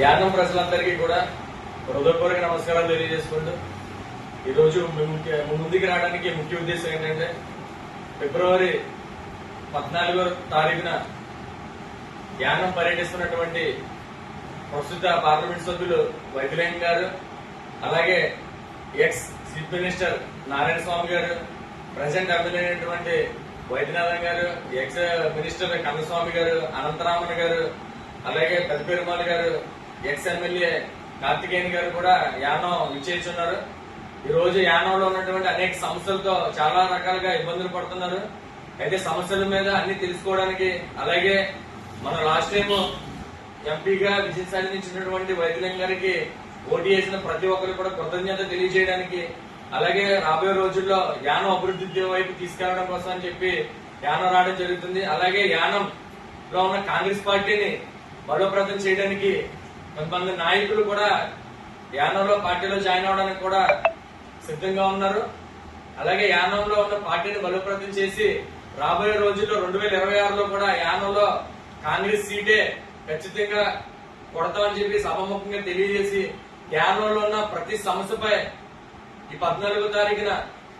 యానం ప్రజలందరికీ కూడా హృదయపూర్వక నమస్కారాలు తెలియజేసుకుంటూ ఈరోజు ముందుకు రావడానికి ముఖ్య ఉద్దేశం ఏంటంటే ఫిబ్రవరి పద్నాలుగో తారీఖున యానం పర్యటిస్తున్నటువంటి ప్రస్తుత పార్లమెంట్ సభ్యులు వైద్యలింగం గారు అలాగే ex chief minister Narayana Swamy గారు ప్రజెంట్ ఎమ్మెల్యేటువంటి వైద్యనాథన్ గారు ఎక్స్ మినిస్టర్ కన్నస్వామి గారు అనంతరామన్ గారు అలాగే పెద్ద పెరుమాల్ గారు ఎక్స్ ఎమ్మెల్యే కార్తికేయన్ గారు కూడా యానం విచ్చేస్తున్నారు. ఈ రోజు యానంలో ఉన్నటువంటి అనేక సమస్యలతో చాలా రకాలుగా ఇబ్బందులు పడుతున్నారు. అయితే సమస్యల మీద అన్ని తెలుసుకోవడానికి అలాగే మన లాస్ట్ టైం ఎంపీగా విజయం సాధించినటువంటి వైద్యులం గారికి ఓటు వేసిన ప్రతి ఒక్కరు కూడా కృతజ్ఞత తెలియజేయడానికి అలాగే రాబోయే రోజుల్లో యానం అభివృద్ధి వైపు తీసుకెళ్ళడం కోసం అని చెప్పి యానం రావడం జరుగుతుంది. అలాగే యానం లో ఉన్న కాంగ్రెస్ పార్టీని బలోపేతం చేయడానికి కొంతమంది నాయకులు కూడా యానంలో పార్టీలో జాయిన్ అవడానికి కూడా సిద్ధంగా ఉన్నారు. అలాగే యానంలో ఉన్న పార్టీని బలోపేతం చేసి రాబోయే రోజుల్లో రెండు వేల ఇరవై ఆరులో కూడా యానంలో కాంగ్రెస్ సీటే ఖచ్చితంగా కొడతామని చెప్పి సభముఖంగా తెలియజేసి యానంలో ఉన్న ప్రతి సమస్యపై ఈ పద్నాలుగో తారీఖున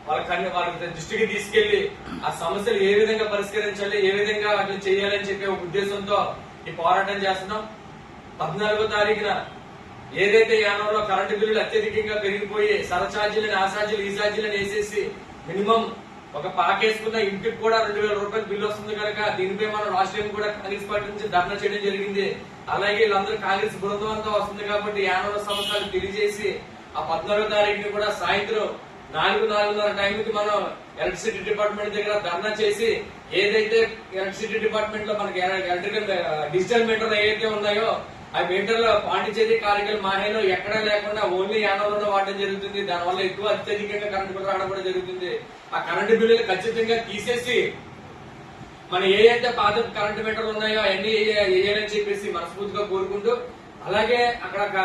వాళ్ళ కన్ను వాళ్ళ దృష్టికి తీసుకెళ్ళి ఆ సమస్యలు ఏ విధంగా పరిష్కరించాలి ఏ విధంగా అట్లా చేయాలని చెప్పి ఒక ఉద్దేశంతో ఈ పోరాటం చేస్తున్నాం. పద్నాలుగో తారీఖున ఏదైతే యానంలో కరెంటు బిల్లులు అత్యధికంగా పెరిగిపోయి సరఛార్జీలను ఆసార్జీలు ఛార్జీలు వేసేసి మినిమం ఒక పాకేసుకున్న ఇంటికి కూడా రెండు వేల రూపాయలు బిల్లు వస్తుంది కనుక దీనిపై మనం లాస్ట్ కూడా కాంగ్రెస్ పార్టీ నుంచి ధర్నా చేయడం జరిగింది. అలాగే వీళ్ళందరూ కాంగ్రెస్ బృందం అంతా వస్తుంది కాబట్టి యానవ సంవత్సరాలు తెలియజేసి ఆ పద్నాలుగో తారీఖుని కూడా సాయంత్రం నాలుగు నాలుగున్నర టైంకి మనం ఎలక్ట్రిసిటీ డిపార్ట్మెంట్ దగ్గర ధర్నా చేసి ఏదైతే ఎలక్ట్రిసిటీ డిపార్ట్మెంట్లో మనకి ఎలక్ట్రికల్ డిజిటల్ మీటర్లు ఏవైతే ఉన్నాయో ఆ మీటర్లు పాండిచేరి కారికల్ మాహేలో ఎక్కడా లేకుండా ఓన్లీ యానవరంలో వాడడం జరుగుతుంది. దానివల్ల ఎక్కువ అత్యధికంగా కరెంటు బిల్లు రావడం కూడా జరుగుతుంది. ఆ కరెంటు బిల్లులు ఖచ్చితంగా తీసేసి మన ఏ అయితే పాత కరెంటు మీటర్లు ఉన్నాయో అవన్నీ వేయాలని చెప్పేసి మనస్ఫూర్తిగా కోరుకుంటూ అలాగే అక్కడ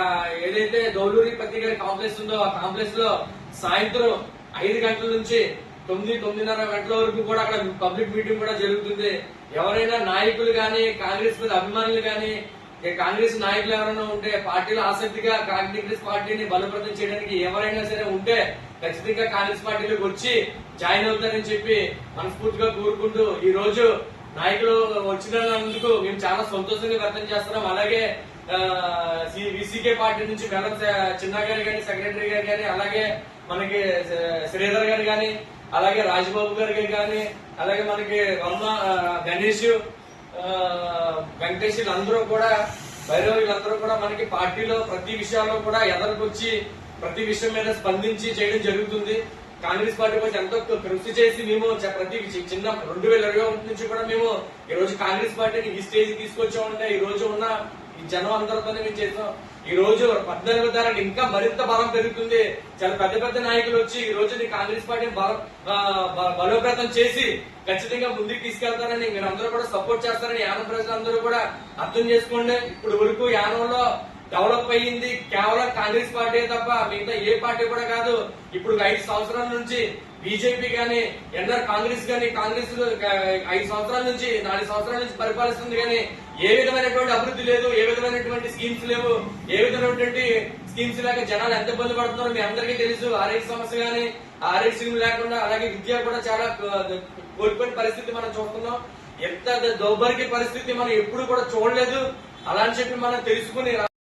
ఏదైతే దౌలూరి పత్తి గారి కాంప్లెక్స్ ఉందో ఆ కాంప్లెక్స్లో సాయంత్రం ఐదు గంటల నుంచి తొమ్మిది తొమ్మిదిన్నర గంటల వరకు కూడా అక్కడ పబ్లిక్ మీటింగ్ కూడా జరుగుతుంది. ఎవరైనా నాయకులు కానీ కాంగ్రెస్ మీద అభిమానులు కానీ కాంగ్రెస్ నాయకులు ఎవరైనా ఉంటే పార్టీలో ఆసక్తిగా కాంగ్రెస్ పార్టీని బలోపేతం చేయడానికి ఎవరైనా సరే ఉంటే ఖచ్చితంగా కాంగ్రెస్ పార్టీలోకి వచ్చి జాయిన్ అవుతారని చెప్పి మనస్ఫూర్తిగా కోరుకుంటూ ఈ రోజు నాయకులు వచ్చినందుకు మేము చాలా సంతోషంగా వ్యక్తం చేస్తున్నాం. అలాగే విసికే పార్టీ నుంచి బెల్లం చిన్న గారు కానీ సెక్రటరీ గారు కానీ అలాగే మనకి శ్రీధర్ గారు కానీ అలాగే రాజబాబు గారు కానీ అలాగే మనకి వర్మ గణేష్ వెంకటేశ్వరులు అందరూ కూడా భైరవ కూడా మనకి పార్టీలో ప్రతి విషయాల్లో కూడా ఎదరికొచ్చి ప్రతి విషయం మీద స్పందించి చేయడం జరుగుతుంది. కాంగ్రెస్ పార్టీ కోసం ఎంతో కృషి చేసి మేము ప్రతి చిన్న రెండు వేల ఇరవై ఒకటి నుంచి కూడా మేము ఈ రోజు కాంగ్రెస్ పార్టీని ఈ స్టేజ్ తీసుకొచ్చామంటే ఈ రోజు ఉన్న ఈ జనం అందరితోనే మేము చేసాం. ఈ రోజు పద్నాలుగో తారీఖు ఇంకా మరింత బలం పెరుగుతుంది. చాలా పెద్ద పెద్ద నాయకులు వచ్చి ఈ రోజు కాంగ్రెస్ పార్టీని బల- బలోపేతం చేసి ఖచ్చితంగా ముందుకు తీసుకెళ్తారని మీరు అందరూ కూడా సపోర్ట్ చేస్తారని యానం ప్రజలందరూ కూడా అర్థం చేసుకోండి. ఇప్పుడు వరకు యానంలో డెవలప్ అయ్యింది కేవలం కాంగ్రెస్ పార్టీ తప్ప మిగతా ఏ పార్టీ కూడా కాదు. ఇప్పుడు ఐదు సంవత్సరాల నుంచి బీజేపీ గాని ఎన్ఆర్ కాంగ్రెస్ గాని కాంగ్రెస్ ఐదు సంవత్సరాల నుంచి నాలుగు సంవత్సరాల నుంచి పరిపాలిస్తుంది కానీ ఏ విధమైనటువంటి అభివృద్ధి లేదు ఏ విధమైనటువంటి స్కీమ్స్ లేవు ఏ విధమైనటువంటి స్కీమ్స్ లేక జనాలు ఎంత ఇబ్బంది పడుతున్నారో మీ అందరికీ తెలుసు. ఆరోగ్య సమస్య కానీ ఆరోగ్య స్కీమ్ లేకుండా అలాగే విద్య కూడా చాలా కోల్పోయిన పరిస్థితి మనం చూస్తున్నాం. ఎంత దౌర్భాగ్య పరిస్థితి మనం ఎప్పుడు కూడా చూడలేదు. అలా అని చెప్పి మనం తెలుసుకుని